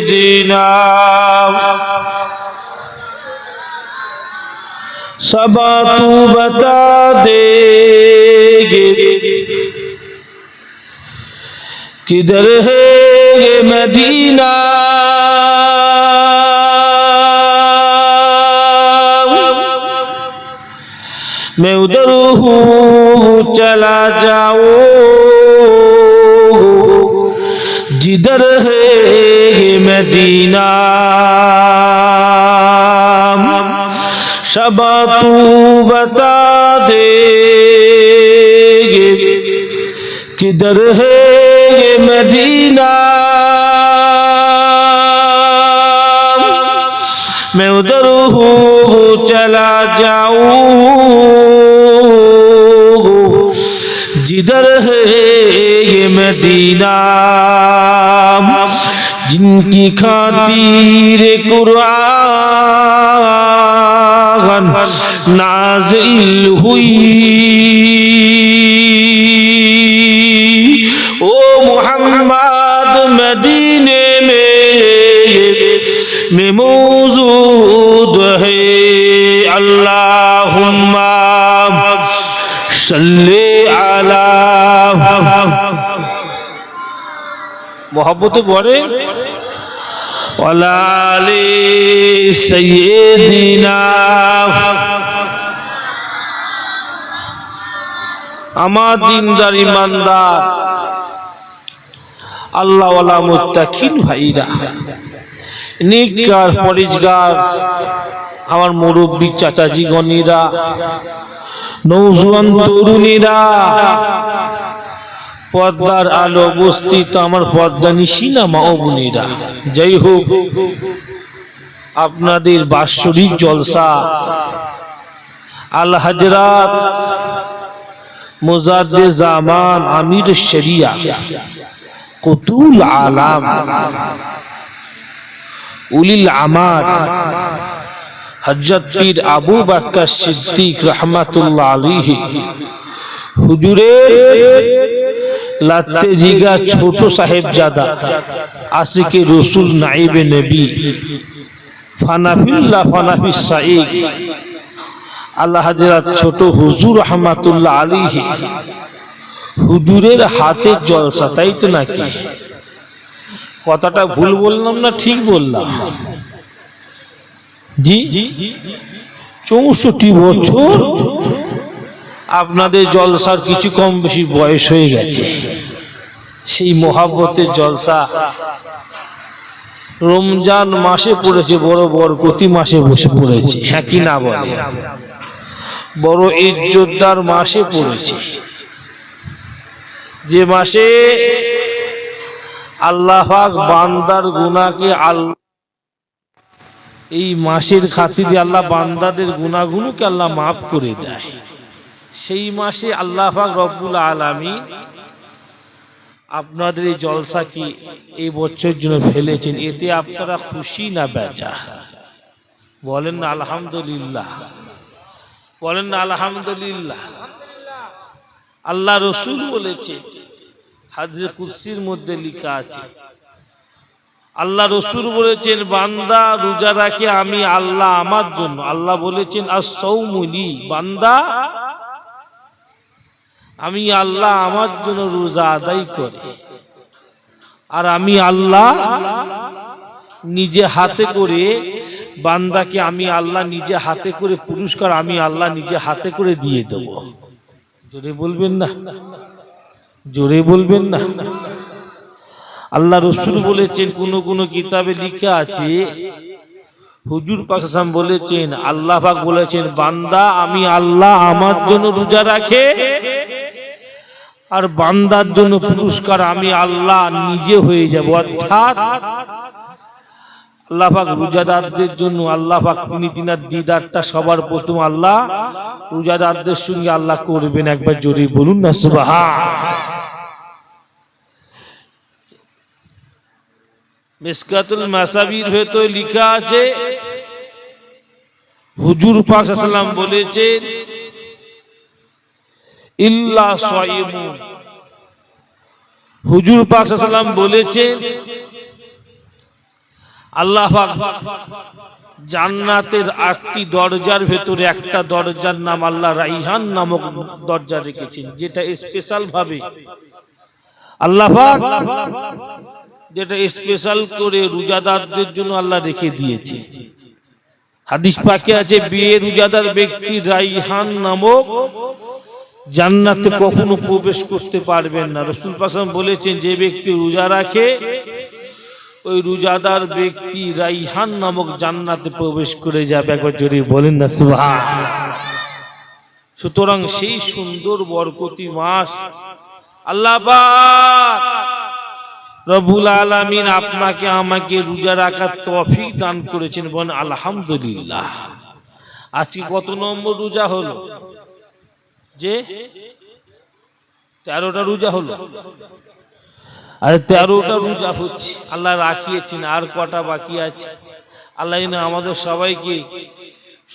दीना सबा तू बता देगे किधर है ये मदीना? मैं उधर हूँ चला जाओ। जिधर है ये मदीना शबा तू बता देगे किधर है ये मदीना मैं उधर हूँ चला जाऊँ जिधर है ये मदीना কি খাতির কুরআন নাজিল হুই। ও মুহাম্মদ মদিনে মে মে মৌজুদ হে আল্লাহুম্মা সাল্লি আলা মোহাম্মত বলে ওলালে সৈয়দিনা আমার দিনদার ইমানদার, আল্লাহওয়ালা মুত্তাকিন ভাইরা, নিকার পরিষ্কার আমার মুরব্বী চাচাজি গণীরা নৌজুয়ান তরুণীরা পর্দার আলো উপস্থিত আমার পর্দা নিশিনা মা ও বোনেরা। যাই হোক, আপনাদের বাৎসরিক জলসা, আল হাজরাত, মোজাদ্দে জামান, আমির শরিয়া কতুল আলাম, উলিল আমার হজরত পীর আবু বাক্কা সিদ্দিক রহমাতুল্লাহ আলিহি হুজুরের লাত্তে জিগা ছোট সাহেব জাদা আশিকে রসুল নাইবে নবী। ফানাফিল্লা ফানাফি সাইক আল্লাহ ছোট হুজুর রহমাতুল্লাহ আলিহি হুজুরের হাতের জলসা, তাই তো নাকি? কথাটা ভুল বললাম না, ঠিক বললাম? জি? চৌষট্টি বছর আপনাদের জলসার কিছু কম বেশি বয়স হয়ে গেছে। সেই মহাব্বতের জলসা রমজান মাসে পড়েছে, বড় বরকতি মাসে বসে পড়েছে। হ্যাঁ কি না বলে? বড় ইজ্জতদার মাসে পড়েছে। যে মাসে আল্লাহ বান্দার গুনাহকে আল্লাহ এই মাসের খাতিরে আল্লাহ বান্দাদের গুনাহগুলোকে আল্লাহ মাফ করে দেয়। সেই মাসে আল্লাহ রব্বুল আলামিন আপনাদের এই জলসা কি এই বছরের জন্য ফেলেছেন? এতে আপনারা খুশি না বেজা? বলেন না, আলহামদুলিল্লাহ। বলেন না, আলহামদুলিল্লাহ। আল্লাহ রসুল বলেছে হাদিসে কুরসির মধ্যে লিখা আছে, আল্লাহ রসুল বলেছেন, বান্দা রোজা রাখে আমি আল্লাহ আমার জন্য। আল্লাহ বলেছেন আর সৌমুলি বান্দা আমি আল্লাহ আমার জন্য রোজা আদায় করে। আর আমি আল্লাহ নিজে হাতে করে, বান্দাকে আমি আল্লাহ নিজে হাতে করে পুরস্কার আমি আল্লাহ নিজে হাতে করে দিয়ে দেব। জোরে বলবেন না? জোরে বলবেন না? আল্লাহ রসুল বলেছেন, কোন কোন কিতাবে লিখা আছে, হুজুর পাকসাম বলেছেন, আল্লাহ পাক বলেছেন, বান্দা আমি আল্লাহ আমার জন্য রোজা রাখে আর বান্দার জন্য পুরস্কার, আমি আল্লাহ নিজে হয়ে যাব, অর্থাৎ আল্লাহ পাক রোজাদারদের জন্য, আল্লাহ পাক তিনি তিনার দিদারটা সবার প্রথম আল্লাহ রোজাদারদের সঙ্গে আল্লাহ করবেন, একবার জোরে বলুন না সুবাহা মিসকাতুল মাসাবির ভেতর লেখা আছে, হুজুর পাক বলেছেন ইল্লা হুজুর পাক সাল্লাম বলেছেন, আল্লাহ জান্নাতের আটটি দরজার ভেতরে একটা দরজার নাম আল্লাহ রাইহান নামক দরজা রেখেছেন, যেটা স্পেশাল ভাবে। আল্লাহ যেটা স্পেশাল করে রোজাদারদের জন্য আল্লাহ রেখে দিয়েছে। হাদিস পাকে আছে, বিয়ে রোজাদার ব্যক্তি রাইহান নামক জান্নাতে কখনো প্রবেশ করতে পারবেন না। রসুল পাসাম বলেছেন যে ব্যক্তি রোজা রাখে ওই রোজাদার ব্যক্তি রাইহান নামক জান্নাতে প্রবেশ করে যাবে। একবার জোরে বলেন না সুবহান সুতরাং সেই সুন্দর বরকতি মাস আল্লাহ রবুল আলামিন আপনাকে আমাকে রোজা রাখার তফিক দান করেছেন বলেন আলহামদুলিল্লাহ। আজকে কত নম্বর রোজা হলো? যে তেরোটা রোজা হলো। আর তেরোটা রোজা হচ্ছে। আল্লাহ রাখিয়েছেন আর কটা বাকি আছে? আল্লাহ আমাদের সবাইকে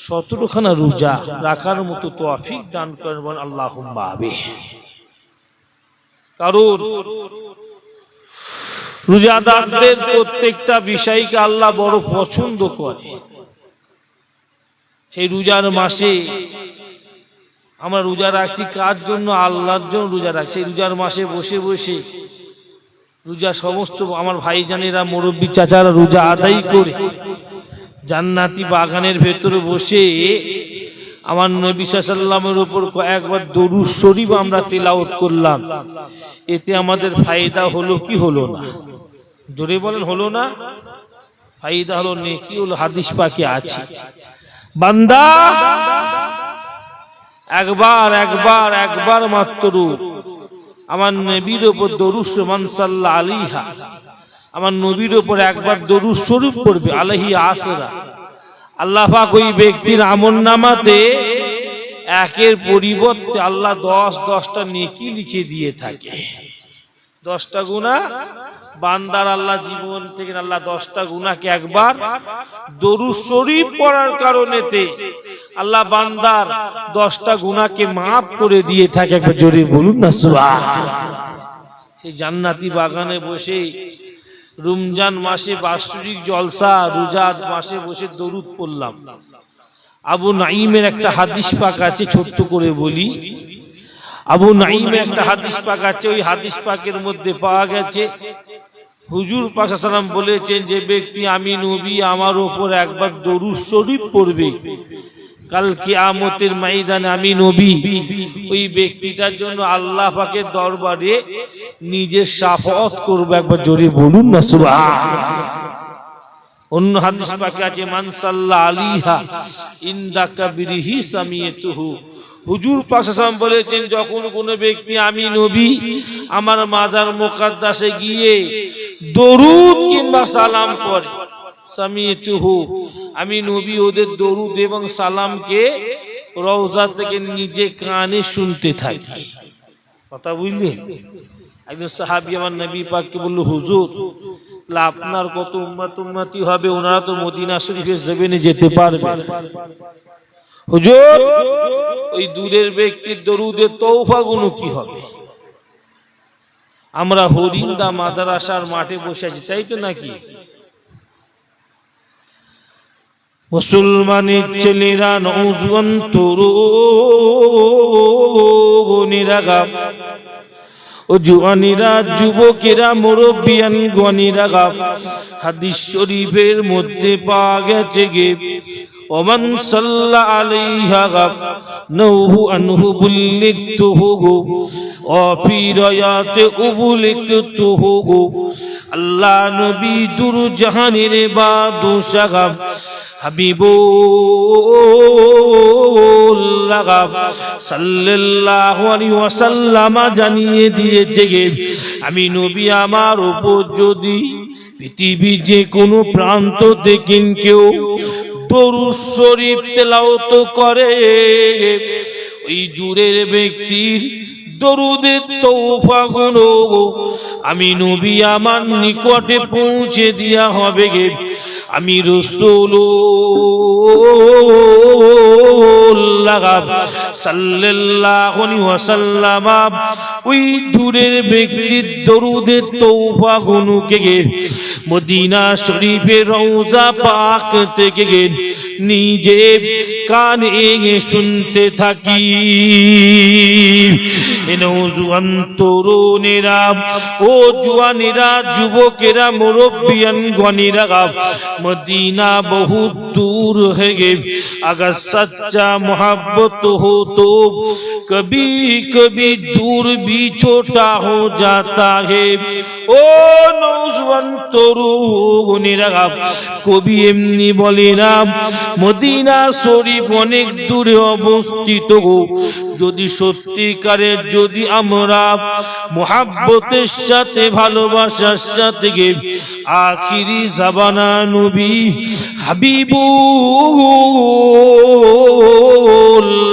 সতেরোখানা রোজা রাখার মতো তফিক দান করবেন আল্লাহ বাবে কারণ রোজাদারদের প্রত্যেকটা বিষয়কে আল্লাহ বড় পছন্দ করে। সেই রোজার মাসে আমরা রোজা রাখছি কার জন্য? আল্লাহর জন্য রোজা রাখছি। রোজার মাসে বসে বসে রোজা সমস্ত আমার ভাইজানেরা, মুরব্বী চাচারা রোজা আদায় করে জান্নাতি বাগানের ভেতরে বসে আমার নবী সাল্লামের উপর কয়েকবার দরুদ শরীফ আমরা তেলাওত করলাম। এতে আমাদের ফায়দা হলো কি হলো না? জোরে বলেন, হলো না? ফায়দা হলো নেকি হলো হাদিস পাকে আছে। বান্দা একবার একবার একবার মাত্র রূপ। আমার নবীর ওপর দরুস মানসাল্লাহ আলিহা আমার নবীর ওপর একবার দরুদ স্বরূপ পড়বে আলহি আসরা। আল্লাহ পাক ওই ব্যক্তির আমন নামাতে একের পরিবর্তে আল্লাহ দশ, দশটা নেকি লিখে দিয়ে থাকে। দশটা গুণা বান্দার আল্লাহ জীবন থেকে আল্লাহ দশটা গুণাকে একবার দরু শরীফ পড়ার কারণেতে আল্লাহ বান্দার দশটা গুণাকে মাফ করে দিয়ে থাকে। একবার জোরে বলুন না সুবহান সেই জান্নাতি বাগানে বসে রমজান মাসে বাৎসরিক জলসা, রোজার মাসে বসে দরুদ পড়লাম। আবু নাইমের একটা হাদিস পাক আছে, ছোট্ট করে বলি। আবু নাইমের একটা হাদিস পাক আছে, ওই হাদিস পাকের মধ্যে পাওয়া গেছে। হুজুর পাশাসালাম বলেছেন যে, ব্যক্তি আমি নবী, আমার ওপর একবার দরুদ শরীফ পড়বে। কাল কিয়ামতের ময়দানে আমি নবী। ওই ব্যক্তিটার জন্য আল্লাহ পাকের দরবারে নিজের সাফত করবে, একবার জোরে বলুন না সুবহান অন্য হাদিস পাকে আছে, মান সাল্লা আলিহা ইন্দা কাবিরিহি সামিয়াতুহু। হুজুর পাশাসাম বলেছেন, যখন কোনো ব্যক্তি আমি নবী, আমার মাজার মুকাদ্দাসে গিয়ে দরুদ কিংবা সালাম করে আমি নবী ওদের দরুদ এবং সালামকে রওজা থেকে নিজে কানে শুনতে থাকি। কথা বুঝলেন? একজন সাহাবি আমার নবী পাককে বলল, হুজুর আপনার কত উম্মাত উম্মাতি হবে? ওনারা তো মদিনা শরীফের জমিনে যেতে পারবে। হুজুর ওই দূরের ব্যক্তির দরুদের তৌফা গুণ কি হবে? আমরা হরিন্দা মাদ্রাসার মাঠে বসে আছি তাই তো নাকি? মুসলমানের ছেলেরা নৌজুয়ান তরুণীরা ও জুয়ানিরা যুবকেরা মুরব্বিয়ান গনিরা গাব হাদিস শরীফের মধ্যে পাওয়া গেছে গে। ওমান সাল্লা আলাইহা নৌহু আনহু বুল্লিকতুহু গো অফি রয়াতে উবুলিকতুহু গো আল্লাহ নবী দুর জাহানের বাদশা গাব হাবিবুল্লাহ সাল্লাল্লাহু আলাইহি ওয়াসাল্লাম জানিয়ে দিয়েছে আমি নবী আমার উপর যদি পৃথিবী যে কোনো প্রান্ত দেখেন কেউ দরুদ শরীফ তেলাওয়াত করে। ওই দূরের ব্যক্তির দরুদের তৌফা গুলো আমি নবী আমার নিকটে পৌঁছে দিয়া হবে গে। আমি রসুল ওয়াসাল্লাম, ওই দূরের ব্যক্তির দরুদের তৌফা গুনুকে মদিনা শরীফের রওজা পাক থেকে নিজে কানে শুনতে থাকি। নৌজুয়ান তরুণেরা ও জুয়ানেরা, যুবকেরা মুরব্বিয়ান গণেরা মদিনা বহুত दूर है गे अगर सच्चा मोहब्बत हो तो कभी कभी दूर भी छोटा हो जाता है ও নৌজওয়ান তরুণেরা কবি এমনি বলে না মদিনা শরীফ অনেক দূরে অবস্থিত গো যদি সত্যিকারের যদি আমরা মোহাব্বতের সাথে ভালোবাসার সাথে গে আখিরি জাবানা নবী হাবিবু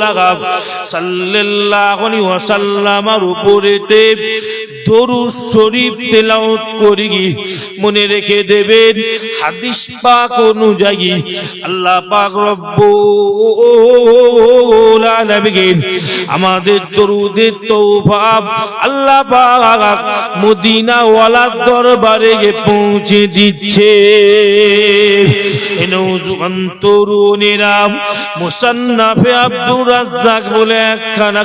লাগাব সাল্লাল্লাহু আলাইহি ওয়াসাল্লামার উপরেতে দরুদ শরীফ তেলাওয়াত করি, মনে রেখে দেবেন, হাদিস পাক অনুযায়ী আল্লাহ পাক রব্বুল আলামিন আমাদের দরুদের তৌফা আল্লাহ পাক মদিনা ওয়ালার দরবারে পৌঁছে দিচ্ছে। তরুণেরা মুসান্নাফে আব্দুর রাজ্জাক বলে একখানা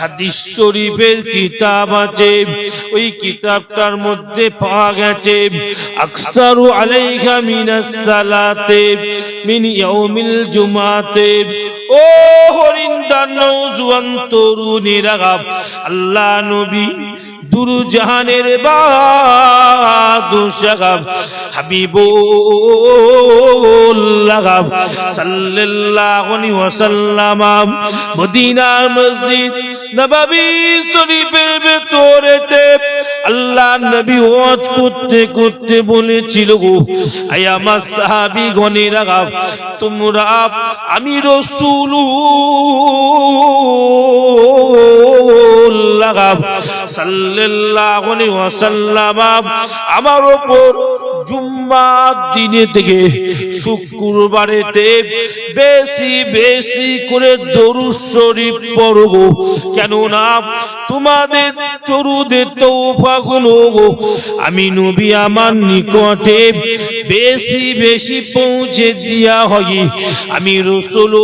হাদিস শরীফের কিতাব আছে। ওই কিতাবটার মধ্যে পাওয়া গেছে, আকসারু আলাইকা মিনাস সালাতে, মিন ইয়াউমিল জুমাতে। ও হরিন্দার নৌজুয়ান তরুণীরা, আল্লাহ নবী দুরুজাহানের জাহানের হাবিবুল্লাহ সাল্লাল্লাহু আলাইহি ওয়াসাল্লাম মদিনার মসজিদ নববী শরীফের ভেতরেতে আল্লাহ নবী ওয়াজ করতে করতে বলেছিল গো আই আমার সাহাবী গণেরা তোমরা আমি আলাইহি ওয়াসাল্লাম, আমার উপর জুম্মার দিনে থেকে শুক্রবারেতে বেশি বেশি করে দরুদ শরীফ পড়ব কেননা তোমাদের দরুদের তৌফাগুলো আমি নবী, আমার নিকটে বেশি বেশি পৌঁছে দিয়া হয়। আমি রসুল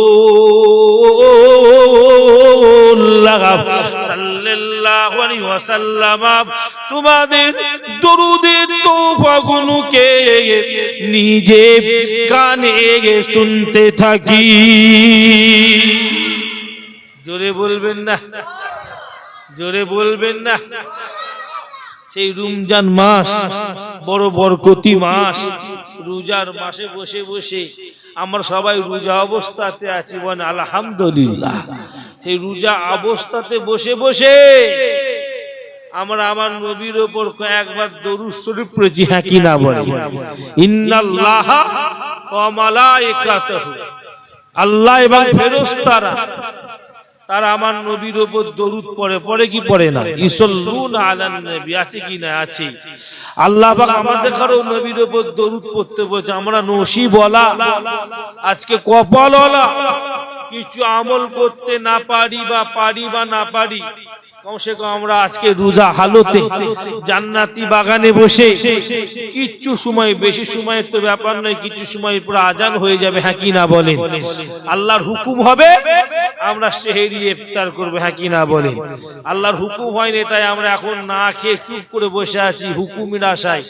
ওয়াসাল্লাম, তোমাদের দরুদের তৌফাগুলোকে নিজে কানে শুনতে থাকি। জোরে বলবেন না, জোরে বলবেন না। সেই রমজান মাস, বড় বরকতি মাস, রোজার মাসে বসে বসে আমরা সবাই রোজা অবস্থাতে আছি। বলেন, আলহামদুলিল্লাহ। সেই রোজা অবস্থাতে বসে বসে আমরা আমার নবীর ওপর কয়েকবার দরুদ শরীফ পড়েছি হ্যাঁ কি না বলে? ইন্নাল্লাহ ওয়া মালাইকাতুহু আল্লাহ এবং ফেরেশতারা, তারা আমার নবীর ওপর দরুদ পড়ে পড়ে কি পড়ে না? ইসল্লুনা আলান নবী, আছে কি না আছে? আল্লাহ পাক আমাদের কারও নবীর ওপর দরুদ পড়তে বলছে, আমরা নসিবওয়ালা। আজকে কপাল কপালওয়ালা। কিছু আমল করতে না পারি বা পারি বা না পারি, কমসে কম আমরা আজকে রোজা হালতে, জান্নাতি বাগানে বসে কিচ্ছু সময়, বেশি সময়ের তো ব্যাপার নয়, কিছু সময় পুরো আজান হয়ে যাবে হ্যাঁ কি না বলেন? আল্লাহর হুকুম হবে, আমরা সেহেরি ইফতার করব হ্যাঁ কি না বলেন? আল্লাহর হুকুম হয়নি তাই আমরা এখন না খেয়ে চুপ করে বসে আছি, হুকুমের আশায়।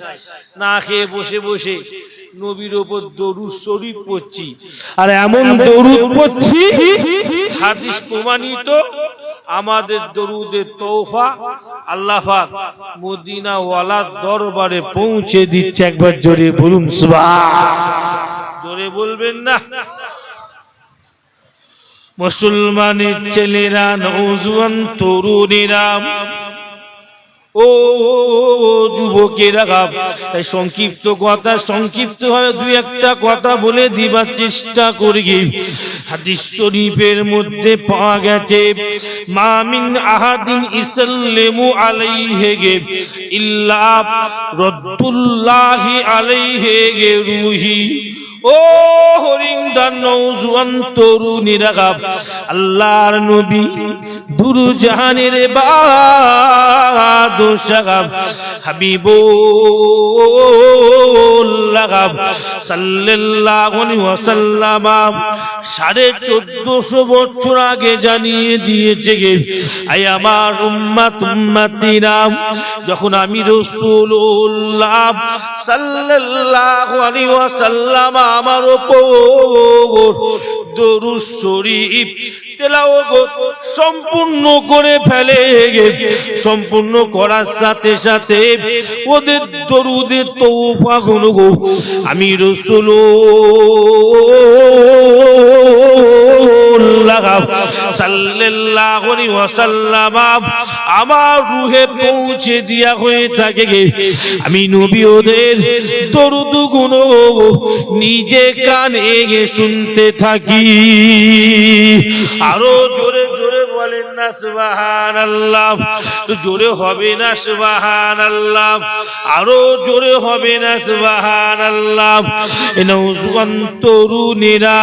না খেয়ে বসে বসে নবীর ওপর দরুদ শরীফ পড়ছি। আর এমন দরুদ পড়ছি হাদিস প্রমাণিত আমাদের দরুদের তৌফা আল্লাহ পাক মদিনা ওয়ালার দরবারে পৌঁছে দিচ্ছে একবার জোরে বলুন জোরে বলবেন না? মুসলমানের ছেলেরা নৌজুয়ান তরুণীরা ও, যুবকেরা সংক্ষিপ্ত কথা সংক্ষিপ্ত ভাবে দুই একটা কথা বলে দিবার চেষ্টা করি। হাদিস শরীফের মধ্যে পাওয়া গেছে মামিন আহাদিন ইসাল্লিমু আলাইহি গে, ইল্লা রদ্দুল্লাহি আলাইহি গে রুহি। ও দুরু জাহানের সাড়ে চোদ্দশো বছর আগে জানিয়ে দিয়েছে গে আই আমার উম্মাত উম্মাতিরা, যখন আমি রাসূলুল্লাহ সাল্লাল্লাহু আলাইহি ওয়াসাল্লাম আমার ওপর দরুদ শরীফ সম্পূর্ণ করে ফেলে সম্পূর্ণ করার সাথে সাথে ওদের দরুদের তৌফা গুলো আমি রসুল ওয়াসাল্লাম আমার রুহে পৌঁছে দিয়া হয়ে থাকে আমি নবী ওদেরগুলো নিজে কানে শুনতে থাকি। আরও জোরে বলেন না সুবাহান আল্লাহ জোরে হবে না সুবাহান আল্লাহ আরও জোরে হবে না সুবাহান আল্লাহ তরুণীরা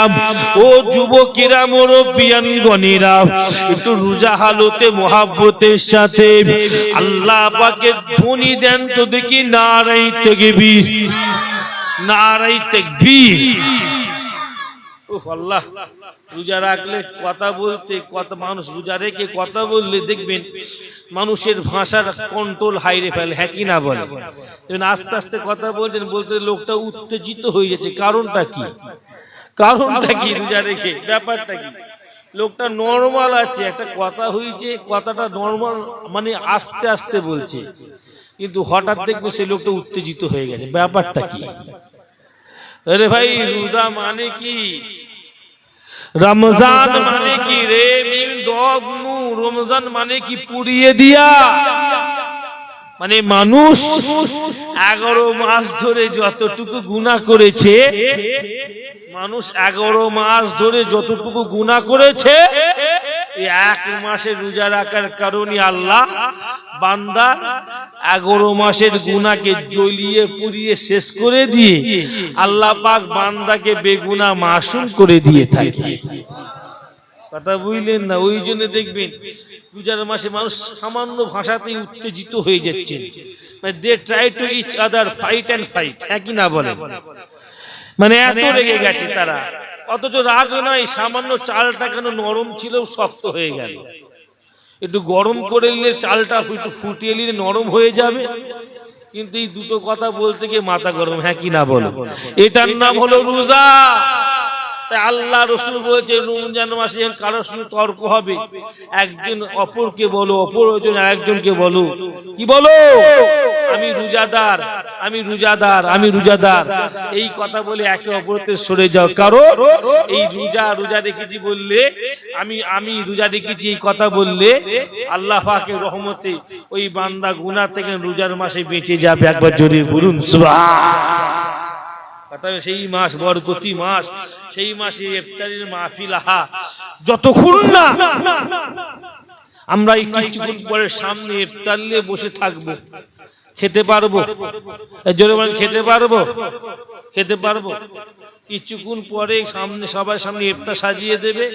ও যুবকেরা, মুরব্বিয়ান গণেরা একটু রোজা হালতে মোহাব্বতের সাথে। আল্লাহ পাকে ধ্বনি দেন তো দেখি নারাই তেগবীর নারাই তেকবীর। আল্লাহ। রোজা রাখলে কথা বলতে, কত মানুষ রোজা রেখে কথা বললে দেখবেন মানুষের ভাষার কন্ট্রোল হাইরে ফেলে হ্যাঁ কি না বলে? আস্তে আস্তে কথা বলছেন, বলতে লোকটা উত্তেজিত হয়ে যাচ্ছে। কারণটা কি? কারণটা কি রোজা রেখে? ব্যাপারটা কি? লোকটা নর্মাল আছে, একটা কথা হয়েছে, কথাটা নর্মাল মানে আস্তে আস্তে বলছে। কিন্তু হঠাৎ দেখবে সে লোকটা উত্তেজিত হয়ে গেছে। ব্যাপারটা কি? আরে ভাই, রোজা মানে কি? রমজান মানে কি রে? মিন দগনু রমজান মানে কি পুড়িয়ে দিয়া? মানে মানুষ এগারো মাস ধরে যতটুকু গুণা করেছে মানুষ এগারো মাস ধরে যতটুকু গুণা করেছে এই এক মাসের রোজা রাখার কারণে আল্লাহ বান্দা এগারো মাসের গুনাকে জ্বলিয়ে পুড়িয়ে শেষ করে দিয়ে আল্লাহ পাক বান্দাকে বেগুনা মাসুম করে দিয়ে থাকে। কথা বুঝলেন না? ওই জন্য দেখবেন পূজার মাসে মানুষ সামান্য ভাষাতেই উত্তেজিত হয়ে যাচ্ছে। They try to each other fight and fight হ্যাঁ কি না বলে মানে এত রেগে গেছে তারা। অথচ রাগ নয় সামান্য চালটা কেন নরম ছিল, শক্ত হয়ে গেল। একটু গরম করে নিলে চালটা একটু ফুটিয়ে নিলে নরম হয়ে যাবে। কিন্তু এই দুটো কথা বলতে গিয়ে মাথা গরম হ্যাঁ কি না বলো? এটার নাম হলো রোজা। তাই আল্লাহ রসুল বলেছে, রমজান মাসে কারোর সঙ্গে তর্ক হবে, একজন অপরকে বলো অপর একজন আরেকজনকে বলো। কি বলো? আমি রোজাদার আমি রোজাদার আমি রোজাদার। এই কথা বলে একে অপরতে সরে যাও। কারণ এই রোজা রোজা রেখেছি বললে, আমি আমি রোজা রেখেছি এই কথা বললে, আল্লাহ পাকের রহমতে ওই বান্দা গুনাহ থেকে রোজার মাসে বেঁচে যাবে। একবার জোরে বলুন, সুবহান। সেই মাস বরকতি মাস, সেই মাসে ইফতারির মাহফিল, আহা যতক্ষণ না আমরা এই কিছুক্ষণ পরে সামনে ইফতার নিয়ে বসে থাকব। খেতে পারব? জোরে খেতে পারব? খেতে পারব? কিছুক্ষণ পরে সামনে সবাই সামনে এফতার সাজিয়ে দেবে।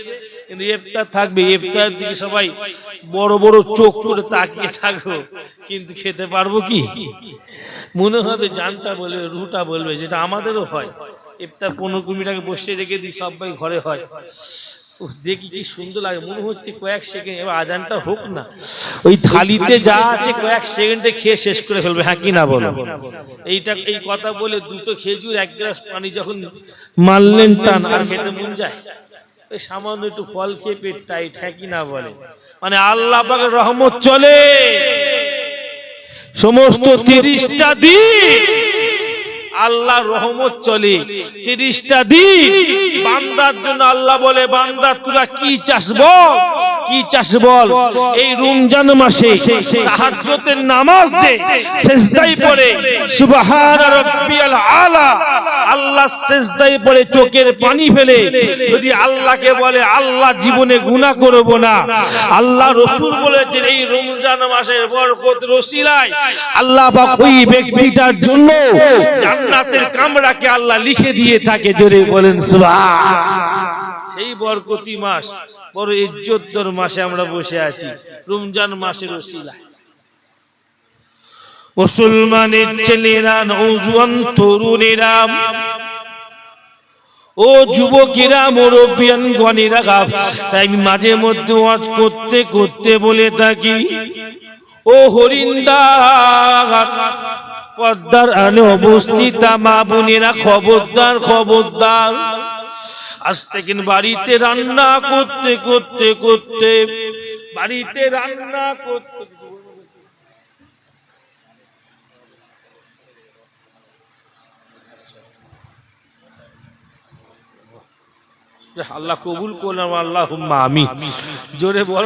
কিন্তু ইফতার থাকবে এফতার দিকে সবাই বড় বড় চোখ করে তাকিয়ে থাকব কিন্তু খেতে পারব কি? মনে হবে জানটা বলবে, রুটা বলবে, যেটা আমাদেরও হয়। ইফতার পনেরো কুমিটাকে বসিয়ে রেখে দিই, সবাই ঘরে হয়। দেখি কি সুন্দর লাগে মনে হচ্ছে কয়েক সেকেন্ড এবার আজানটা হোক না। ওই থালিতে যা আছে কয়েক সেকেন্ডে খেয়ে শেষ করে ফেলবে হ্যাঁ কি না বলো? এইটা এই কথা বলে দুটো খেজুর এক গ্লাস পানি যখন মারলেন টান আর খেতে মন যায়। ওই সামান্য একটু ফল খেয়ে পেট টাইট হ্যাঁ কি না বলে? মানে আল্লাহ পাকের রহমত চলে। সমস্ত তিরিশটা দিন আল্লাহ রহমত চলে। তিরিশটা দিন বান্দার জন্য আল্লাহ বলে, বান্দা, তোরা কি চাস বল? কি চাস বল? এই রমজান মাসে তাহাজ্জুদের নামাজ যে সেজদাই পড়ে, সুবহান রাব্বিয়াল আলা। আল্লাহ শেষদায় পড়ে, চোখের পানি ফেলে। যদি আল্লাহকে বলে, আল্লাহ জীবনে গুনাহ করব না। আল্লাহ রসুল বলেছেন এই রমজান মাসের বরকত রসিলায় আল্লাহ পাক ওই ব্যক্তিটার জন্য জান্নাতের কামরাকে আল্লাহ লিখে দিয়ে থাকে জোরে বলেন সুবহান। সেই বরকতি মাস বড় ইজ্জতর মাসে আমরা বসে আছি। রমজান মাসের রসিলায় মুসলমানের ছেলেরা নৌজুয়ান তরুণেরা ও যুবকেরা মুরব্বিয়ান গণেরা গাব তাই আমি মাঝে মধ্যে ওয়াজ করতে করতে বলে থাকি ও হরিন্দা পদ্মার আনে অবস্থিত মা বোনেরা খবরদার খবরদার। আজ থেকে বাড়িতে রান্না করতে করতে করতে, বাড়িতে রান্না করতে। আল্লাহ কবুল করলাম আল্লাহ আমি জোরে বল।